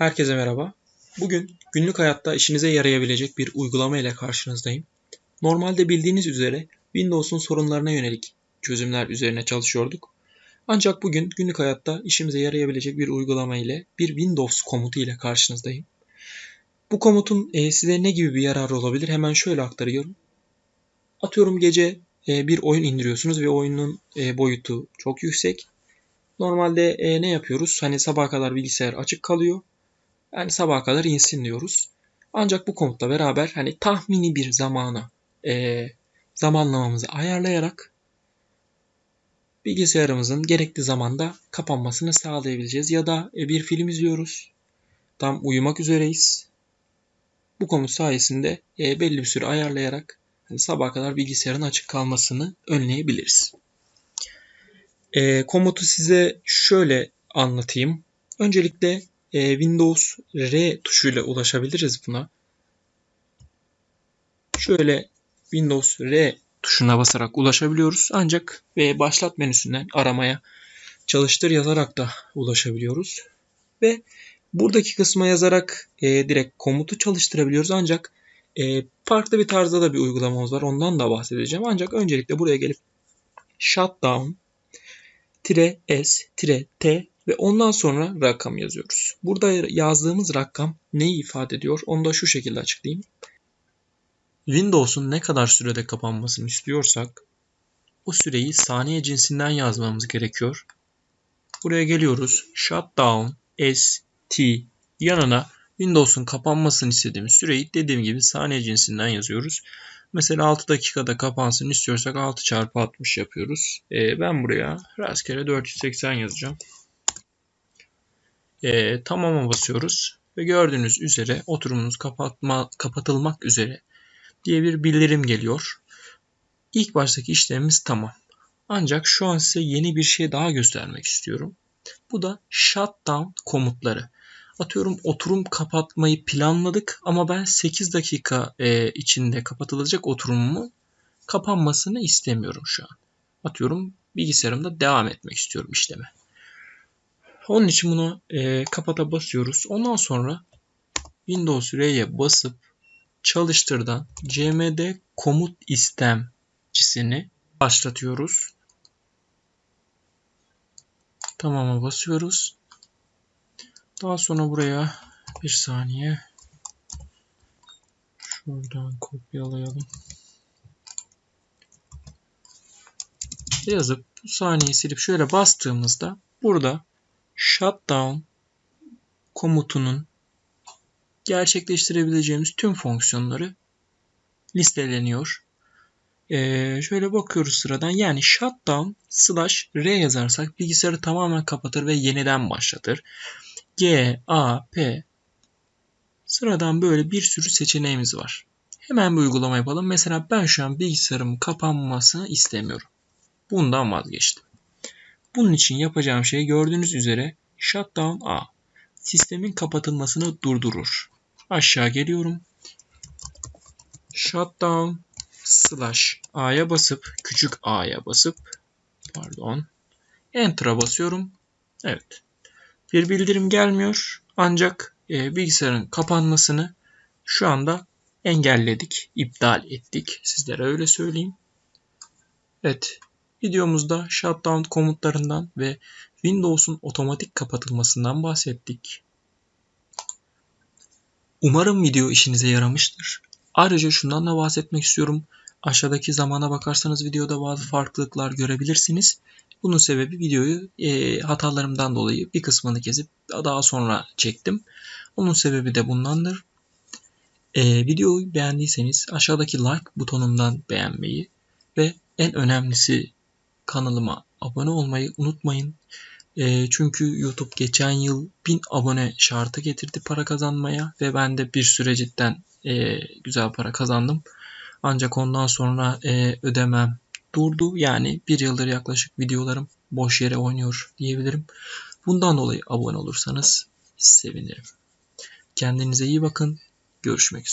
Herkese merhaba. Bugün günlük hayatta işinize yarayabilecek bir uygulama ile karşınızdayım. Normalde bildiğiniz üzere Windows'un sorunlarına yönelik çözümler üzerine çalışıyorduk. Ancak bugün günlük hayatta işimize yarayabilecek bir uygulama ile bir Windows komutu ile karşınızdayım. Bu komutun e, size ne gibi bir yararı olabilir? Hemen şöyle aktarıyorum. Atıyorum gece e, bir oyun indiriyorsunuz ve oyunun e, boyutu çok yüksek. Normalde ne yapıyoruz? Hani sabaha kadar bilgisayar açık kalıyor yani sabaha kadar insin diyoruz. Ancak bu komutla beraber hani tahmini bir zamana e, zamanlamamızı ayarlayarak bilgisayarımızın gerekli zamanda kapanmasını sağlayabileceğiz. Ya da e, bir film izliyoruz. Tam uyumak üzereyiz. Bu komut sayesinde e, belli bir süre ayarlayarak hani sabaha kadar bilgisayarın açık kalmasını önleyebiliriz. E, komutu size şöyle anlatayım. Öncelikle e, Windows R tuşuyla ulaşabiliriz buna. Şöyle Windows R tuşuna basarak ulaşabiliyoruz. Ancak ve başlat menüsünden aramaya çalıştır yazarak da ulaşabiliyoruz. Ve buradaki kısma yazarak e, direkt komutu çalıştırabiliyoruz. Ancak e, farklı bir tarzda da bir uygulamamız var. Ondan da bahsedeceğim. Ancak öncelikle buraya gelip shutdown S T ve ondan sonra rakam yazıyoruz. Burada yazdığımız rakam neyi ifade ediyor? Onu da şu şekilde açıklayayım. Windows'un ne kadar sürede kapanmasını istiyorsak o süreyi saniye cinsinden yazmamız gerekiyor. Buraya geliyoruz. Shutdown S T yanına Windows'un kapanmasını istediğimiz süreyi dediğim gibi saniye cinsinden yazıyoruz. Mesela 6 dakikada kapansın istiyorsak 6 çarpı 60 yapıyoruz. Ee, ben buraya rastgele 480 yazacağım e, tamama basıyoruz ve gördüğünüz üzere oturumunuz kapatma, kapatılmak üzere diye bir bildirim geliyor. İlk baştaki işlemimiz tamam. Ancak şu an size yeni bir şey daha göstermek istiyorum. Bu da shutdown komutları. Atıyorum oturum kapatmayı planladık ama ben 8 dakika e, içinde kapatılacak oturumumu kapanmasını istemiyorum şu an. Atıyorum bilgisayarımda devam etmek istiyorum işleme. Onun için bunu e, kapata basıyoruz. Ondan sonra Windows R'ye basıp çalıştırdan cmd komut istemcisini başlatıyoruz. Tamam'a basıyoruz. Daha sonra buraya bir saniye şuradan kopyalayalım. Yazıp bu saniyeyi silip şöyle bastığımızda burada shutdown komutunun gerçekleştirebileceğimiz tüm fonksiyonları listeleniyor. Ee, şöyle bakıyoruz sıradan. Yani shutdown slash r yazarsak bilgisayarı tamamen kapatır ve yeniden başlatır. G, A, P sıradan böyle bir sürü seçeneğimiz var. Hemen bir uygulama yapalım. Mesela ben şu an bilgisayarımın kapanmasını istemiyorum. Bundan vazgeçtim. Bunun için yapacağım şey gördüğünüz üzere shutdown A. Sistemin kapatılmasını durdurur. Aşağı geliyorum. Shutdown slash A'ya basıp küçük A'ya basıp pardon Enter'a basıyorum. Evet. Bir bildirim gelmiyor. Ancak e, bilgisayarın kapanmasını şu anda engelledik, iptal ettik. Sizlere öyle söyleyeyim. Evet. Videomuzda shutdown komutlarından ve Windows'un otomatik kapatılmasından bahsettik. Umarım video işinize yaramıştır. Ayrıca şundan da bahsetmek istiyorum. Aşağıdaki zamana bakarsanız videoda bazı farklılıklar görebilirsiniz. Bunun sebebi videoyu e, hatalarımdan dolayı bir kısmını kesip daha sonra çektim. Onun sebebi de bundandır. E, videoyu beğendiyseniz aşağıdaki like butonundan beğenmeyi ve en önemlisi kanalıma abone olmayı unutmayın. E, çünkü YouTube geçen yıl 1000 abone şartı getirdi para kazanmaya ve ben de bir süre cidden e, güzel para kazandım. Ancak ondan sonra e, ödemem durdu. Yani bir yıldır yaklaşık videolarım boş yere oynuyor diyebilirim. Bundan dolayı abone olursanız sevinirim. Kendinize iyi bakın. Görüşmek üzere.